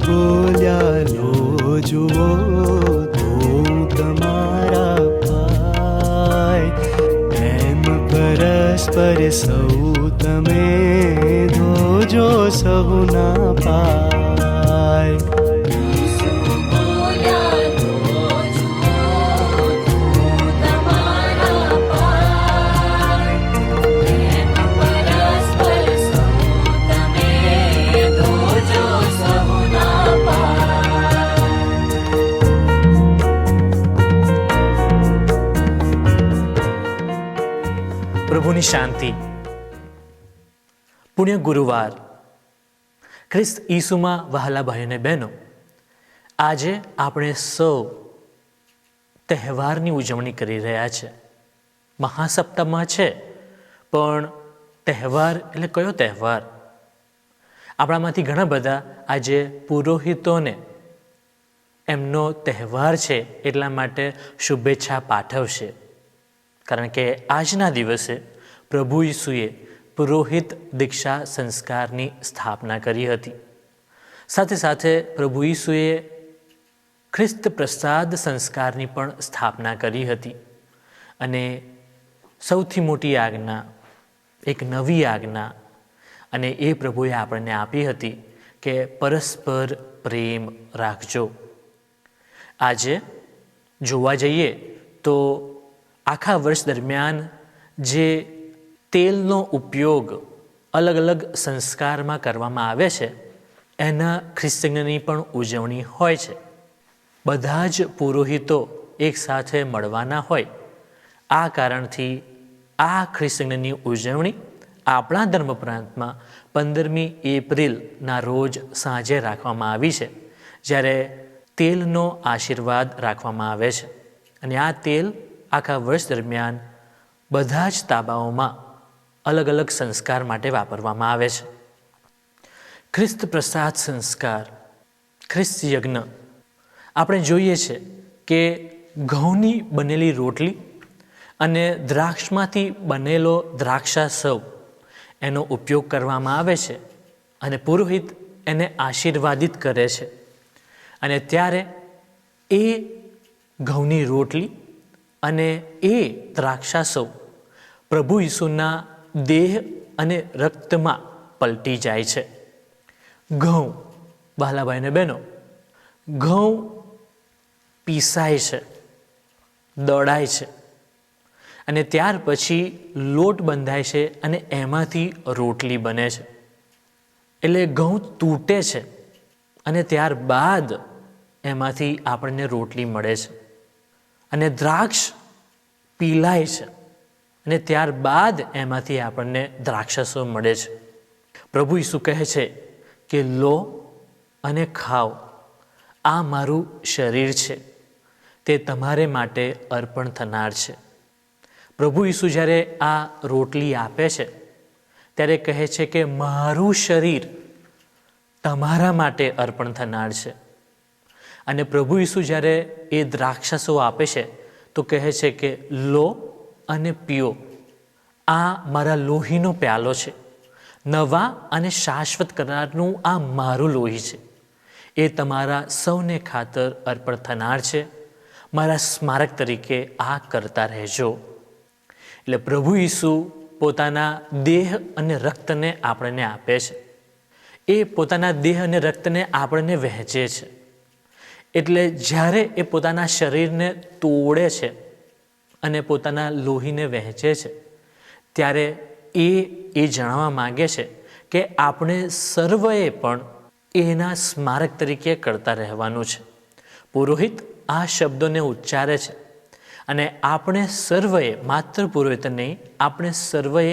બોલ્યા લો જુઓ હું તમારા ભાઈ એમ પરસ્પર સૌ તમે ધોજો સૌના પાય પ્રભુની શાંતિ. પુણ્ય ગુરુવાર. ખ્રિસ્ત ઈસુમાં વહાલા ભાઈ અને બહેનો, આજે આપણે સૌ તહેવારની ઉજવણી કરી રહ્યા છે. મહાસપ્તાહમાં છે, પણ તહેવાર એટલે કયો તહેવાર? આપણામાંથી ઘણા બધા આજે પુરોહિતોને એમનો તહેવાર છે, એટલા માટે શુભેચ્છા પાઠવશે. કારણ કે આજના દિવસે પ્રભુ ઈસુએ પુરોહિત દીક્ષા સંસ્કારની સ્થાપના કરી હતી. સાથે સાથે પ્રભુ ઈસુએ ખ્રિસ્ત પ્રસાદ સંસ્કારની પણ સ્થાપના કરી હતી. અને સૌથી મોટી આજ્ઞા, એક નવી આજ્ઞા, અને એ પ્રભુએ આપણને આપી હતી કે પરસ્પર પ્રેમ રાખજો. આજે જોવા જઈએ તો આખા વર્ષ દરમિયાન જે તેલનો ઉપયોગ અલગ અલગ સંસ્કારમાં કરવામાં આવે છે, એના ખ્રિસ્તીની પણ ઉજવણી હોય છે. બધા જ પુરોહિતો એકસાથે મળવાના હોય. આ કારણથી આ ખ્રિસ્તીની ઉજવણી આપણા ધર્મ પ્રાંતમાં પંદરમી એપ્રિલના રોજ સાંજે રાખવામાં આવી છે, જ્યારે તેલનો આશીર્વાદ રાખવામાં આવે છે. અને આ તેલ આખા વર્ષ દરમિયાન બધા જ તાબાઓમાં અલગ અલગ સંસ્કાર માટે વાપરવામાં આવે છે. ખ્રિસ્ત પ્રસાદ સંસ્કાર, ખ્રિસ્ત યજ્ઞ. આપણે જોઈએ છે કે ઘઉંની બનેલી રોટલી અને દ્રાક્ષમાંથી બનેલો દ્રાક્ષા સૌ એનો ઉપયોગ કરવામાં આવે છે અને પુરોહિત એને આશીર્વાદિત કરે છે. અને ત્યારે એ ઘઉંની રોટલી અને એ દ્રાક્ષાસવ પ્રભુ ઈસુના દેહ અને રક્તમાં પલટી જાય છે. ઘઉં બહાલાભાઈને બહેનો, ઘઉં પીસાય છે, દોડાય છે અને ત્યાર પછી લોટ બંધાય છે અને એમાંથી રોટલી બને છે. એટલે ઘઉં તૂટે છે અને ત્યારબાદ એમાંથી આપણને રોટલી મળે છે. અને દ્રાક્ષ પીલાય છે. અને ત્યારબાદ એમાંથી આપણને દ્રાક્ષસો મળે છે. પ્રભુ ઈસુ કહે છે કે, લો અને ખાઓ. આ મારું શરીર છે. તે તમારે માટે અર્પણ થનાર છે. પ્રભુ ઈસુ જ્યારે આ રોટલી આપે છે, ત્યારે કહે છે કે, મારું શરીર તમારા માટે અર્પણ થનાર છે. અને પ્રભુ ઈસુ જ્યારે એ દ્રાક્ષસો આપે છે, તો કહે છે કે, લો અને પીઓ. આ મારા લોહીનો પ્યાલો છે. નવા અને શાશ્વત કરારનું આ મારું લોહી છે. એ તમારા સૌને ખાતર અર્પણ થનાર છે. મારા સ્મારક તરીકે આ કરતા રહેજો. એટલે પ્રભુ ઈસુ પોતાના દેહ અને રક્તને આપણને આપે છે. એ પોતાના દેહ અને રક્તને આપણને વહેંચે છે. એટલે જ્યારે એ પોતાના શરીરને તોડે છે અને પોતાના લોહીને વહેંચે છે, ત્યારે એ એ જણાવવા માગે છે કે આપણે સર્વએ પણ એના સ્મારક તરીકે કરતા રહેવાનું છે. પુરોહિત આ શબ્દોને ઉચ્ચારે છે અને આપણે સર્વએ, માત્ર પુરોહિત નહીં, આપણે સર્વએ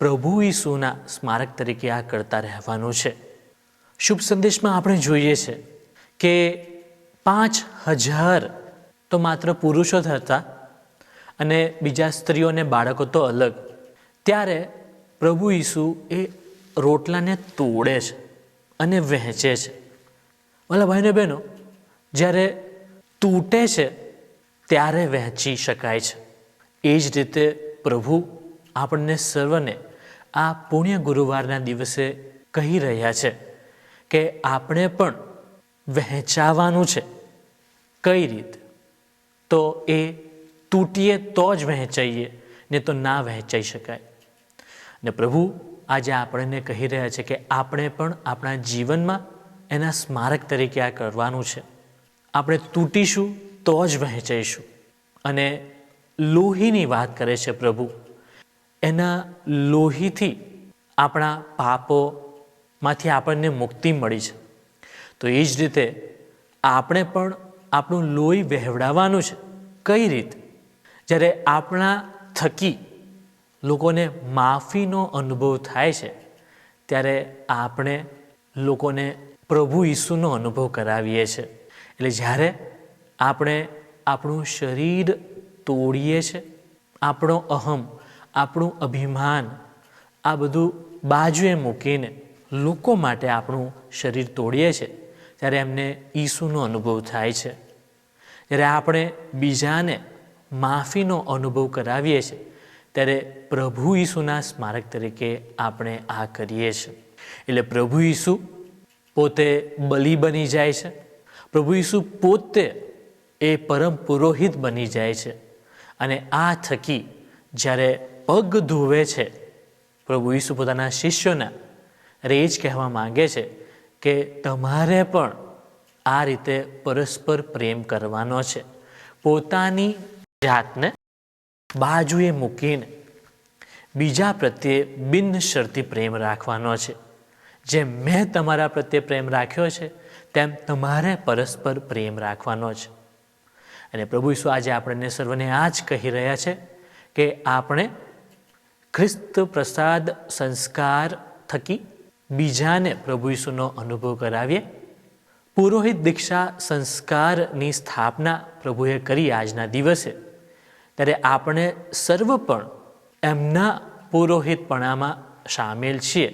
પ્રભુ ઈસુના સ્મારક તરીકે આ કરતા રહેવાનું છે. શુભ સંદેશમાં આપણે જોઈએ છે કે પાંચ હજાર તો માત્ર પુરુષો જ હતા અને બીજા સ્ત્રીઓ અને બાળકો તો અલગ. ત્યારે પ્રભુ ઈસુ એ રોટલાને તોડે છે અને વહેંચે છે. ભલા ભાઈને બહેનો, જ્યારે તૂટે છે, ત્યારે વહેંચી શકાય છે. એ જ રીતે પ્રભુ આપણને સર્વને આ પુણ્ય ગુરુવારના દિવસે કહી રહ્યા છે કે આપણે પણ વહેંચાવાનું છે. કઈ રીત? તો એ તૂટીએ તો જ વહેંચાઈએ, ને તો ના વહેંચાઈ શકાય. ને પ્રભુ, આજે આપણને કહી રહ્યા છે કે આપણે પણ આપણા જીવનમાં એના સ્મારક તરીકે આ કરવાનું છે. આપણે તૂટીશું તો જ વહેંચાઈશું. અને લોહીની વાત કરે છે પ્રભુ. એના લોહીથી આપણા પાપોમાંથી આપણને મુક્તિ મળી છે. તો એ જ રીતે આપણે પણ આપણું લોહી વહેવડાવવાનું છે. કઈ રીત? જ્યારે આપણા થકી લોકોને માફીનો અનુભવ થાય છે, ત્યારે આપણે લોકોને પ્રભુ ઈસુનો અનુભવ કરાવીએ છીએ એટલે જ્યારે આપણે આપણું શરીર તોડીએ છીએ આપણો અહમ, આપણું અભિમાન, આ બધું બાજુએ મૂકીને લોકો માટે આપણું શરીર તોડીએ છીએ ત્યારે એમને ઈસુનો અનુભવ થાય છે. જ્યારે આપણે બીજાને માફીનો અનુભવ કરાવીએ છીએ, ત્યારે પ્રભુ ઈસુના સ્મારક તરીકે આપણે આ કરીએ છીએ. એટલે પ્રભુ ઈસુ પોતે બલિ બની જાય છે. પ્રભુ ઈસુ પોતે એ પરમ પુરોહિત બની જાય છે. અને આ થકી જ્યારે પગ ધોવે છે, પ્રભુ ઈસુ પોતાના શિષ્યોના, રેજ કહેવા માંગે છે કે તમારે પણ આ રીતે પરસ્પર પ્રેમ કરવાનો છે. પોતાની જાતને બાજુએ મૂકીને બીજા પ્રત્યે બિનશરતી પ્રેમ રાખવાનો છે. જેમ મેં તમારા પ્રત્યે પ્રેમ રાખ્યો છે, તેમ તમારે પરસ્પર પ્રેમ રાખવાનો છે. અને પ્રભુ ઈસુ આજે આપણને સર્વને આ જ કહી રહ્યા છે કે આપણે ખ્રિસ્ત પ્રસાદ સંસ્કાર થકી બીજાને પ્રભુ ઈસુનો અનુભવ કરાવીએ. પુરોહિત દીક્ષા સંસ્કારની સ્થાપના પ્રભુએ કરી આજના દિવસે. ત્યારે આપણે સર્વ પણ એમના પુરોહિતપણામાં સામેલ છીએ.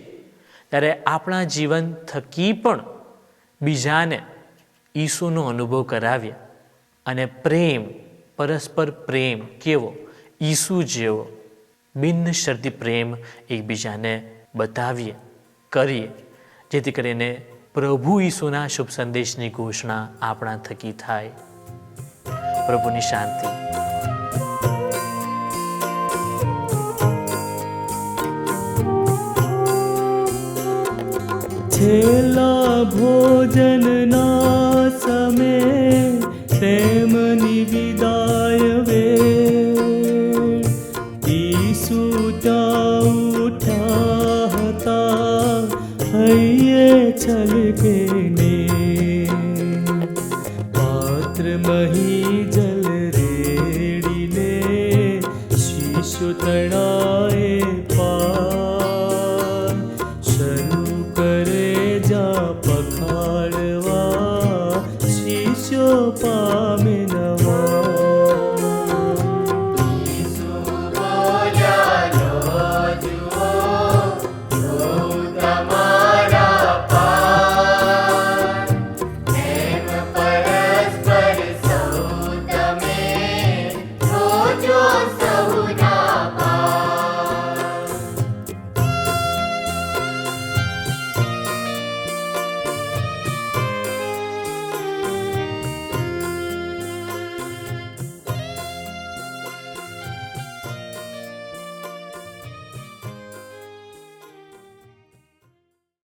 ત્યારે આપણા જીવન થકી પણ બીજાને ઈસુનો અનુભવ કરાવીએ અને પ્રેમ, પરસ્પર પ્રેમ કેવો, ઈસુ જેવો બિનશરતી પ્રેમ એકબીજાને બતાવીએ, કરીએ. જેથી કરીને પ્રભુ ઈસુના શુભ સંદેશની ઘોષણા આપણા થકી થાય. પ્રભુની શાંતિ. છેલ્લા ભોજનના સમય તેમની વિદાય धना